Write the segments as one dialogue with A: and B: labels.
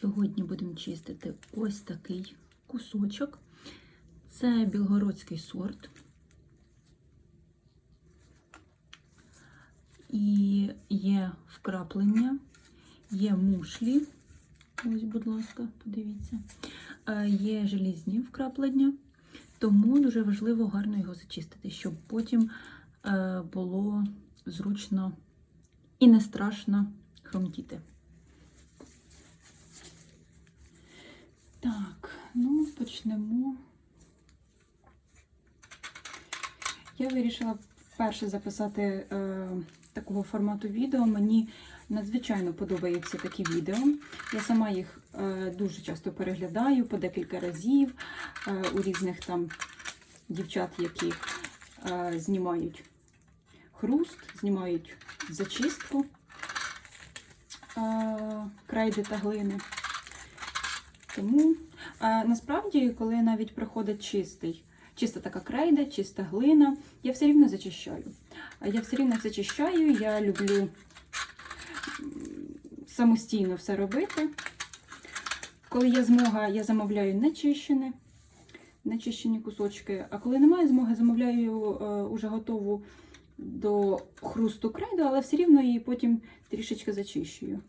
A: Сьогодні будемо чистити ось такий кусочок. Це білгородський сорт. І є вкраплення, є мушлі. Ось, будь ласка, подивіться. Е, Є желізні вкраплення, тому дуже важливо гарно його зачистити, щоб потім е, було зручно і не страшно хромтіти. Так, ну почнемо. Я вирішила вперше записати е, такого формату відео. Мені надзвичайно подобаються такі відео. Я сама їх е, дуже часто переглядаю по декілька разів е, у різних там дівчат, які е, знімають хруст, знімають зачистку е, крайди та глини. Тому а, насправді, коли навіть приходить чистий, чиста така крейда, чиста глина, я все рівно зачищаю. Я все рівно зачищаю, я люблю самостійно все робити. Коли є змога, я замовляю нечищене, нечищені кусочки. А коли немає змоги, замовляю е, уже готову до хрусту крейду, але все рівно її потім трішечки зачищую.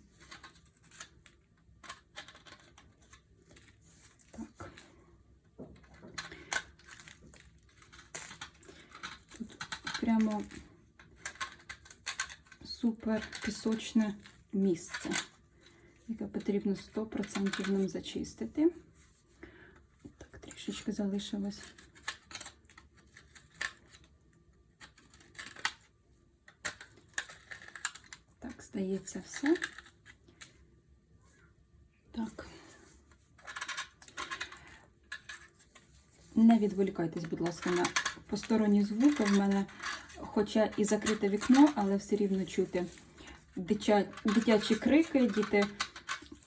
A: Так. Тут прямо супер пісочне місце, яке потрібно 100% нам зачистити. Так, трішечки залишилось. Так, здається, все. Так. Не відволікайтесь, будь ласка, на посторонні звуки. В мене, хоча і закрите вікно, але все рівно чути дитя... дитячі крики, діти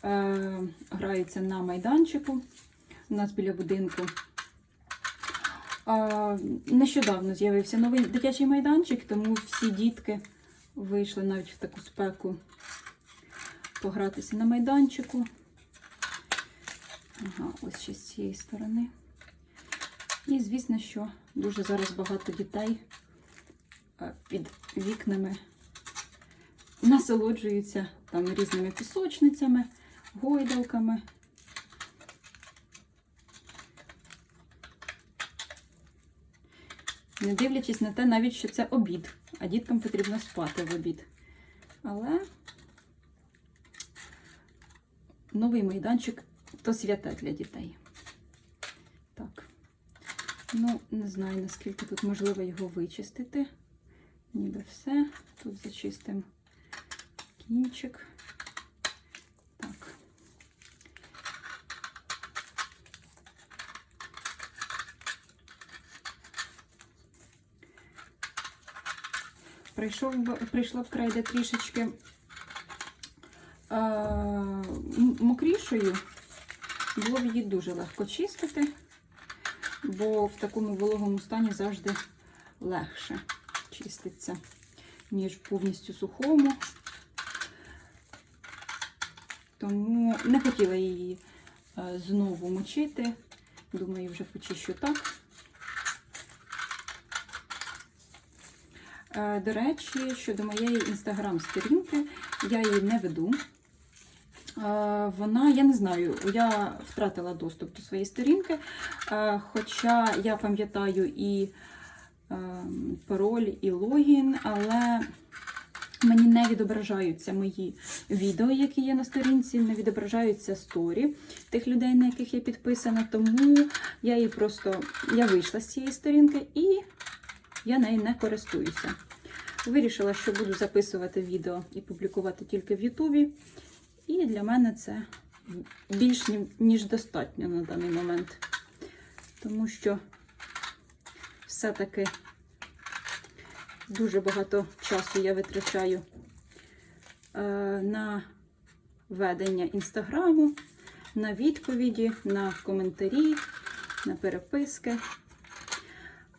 A: е... граються на майданчику у нас біля будинку. Е... Нещодавно з'явився новий дитячий майданчик, тому всі дітки вийшли навіть в таку спеку погратися на майданчику. Ага, ось ще з цієї сторони. І, звісно, що дуже зараз багато дітей під вікнами насолоджуються там різними пісочницями, гойдалками. Не дивлячись на те, навіть що це обід, а діткам потрібно спати в обід. Але новий майданчик то святе для дітей. Так. Ну, не знаю, наскільки тут можливо його вичистити. Ніби все. Тут зачистимо кінчик. Так. Прийшов, прийшла б крайда трішечки е, мокрішою, було б її дуже легко чистити бо в такому вологому стані завжди легше чиститься, ніж повністю сухому. Тому не хотіла її е, знову мочити. Думаю, вже почищу так. Е, До речі, щодо моєї інстаграм-сторінки, я її не веду. Е, Вона, я не знаю, я втратила доступ до своєї сторінки, хоча я пам'ятаю і пароль, і логін, але мені не відображаються мої відео, які є на сторінці, не відображаються сторі тих людей, на яких я підписана, тому я її просто я вийшла з цієї сторінки і я нею не користуюся. Вирішила, що буду записувати відео і публікувати тільки в Ютубі. І для мене це більш ніж достатньо на даний момент. Тому що все-таки дуже багато часу я витрачаю е, на ведення інстаграму, на відповіді, на коментарі, на переписки.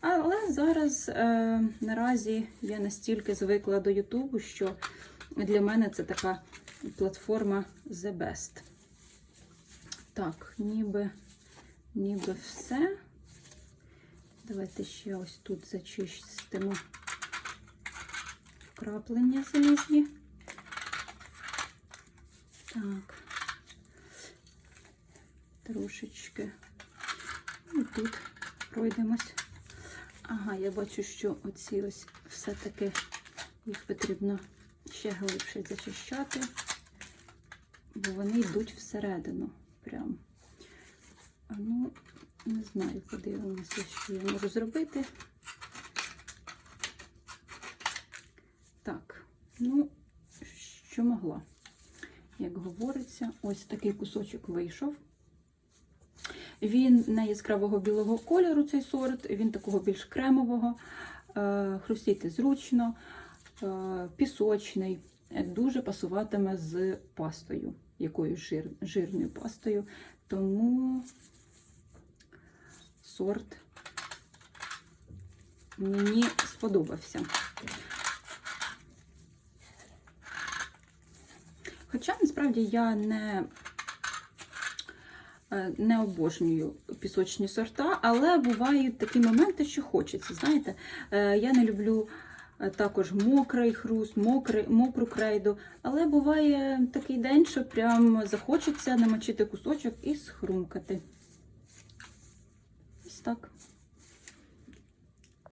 A: Але зараз е, наразі я настільки звикла до Ютубу, що для мене це така платформа The Best. Так, ніби, ніби все. Давайте ще ось тут зачистимо вкраплення залізні. Так. Трошечки. І тут пройдемось. Ага, я бачу, що оці ось все-таки їх потрібно ще глибше зачищати, бо вони йдуть всередину. Прям. Ну, не знаю, подивимося, що я можу зробити. Так, ну, що могла. Як говориться, ось такий кусочок вийшов. Він не яскравого білого кольору, цей сорт, він такого більш кремового, е, хрустіти зручно, е, пісочний, дуже пасуватиме з пастою, якоюсь жир, жирною пастою. Тому сорт мені сподобався. Хоча насправді я не, е, не обожнюю пісочні сорта, але бувають такі моменти, що хочеться. Знаєте, Е, я не люблю е, також мокрий хруст, мокрий, мокру крейду, але буває такий день, що прям захочеться намочити кусочок і схрумкати. Так.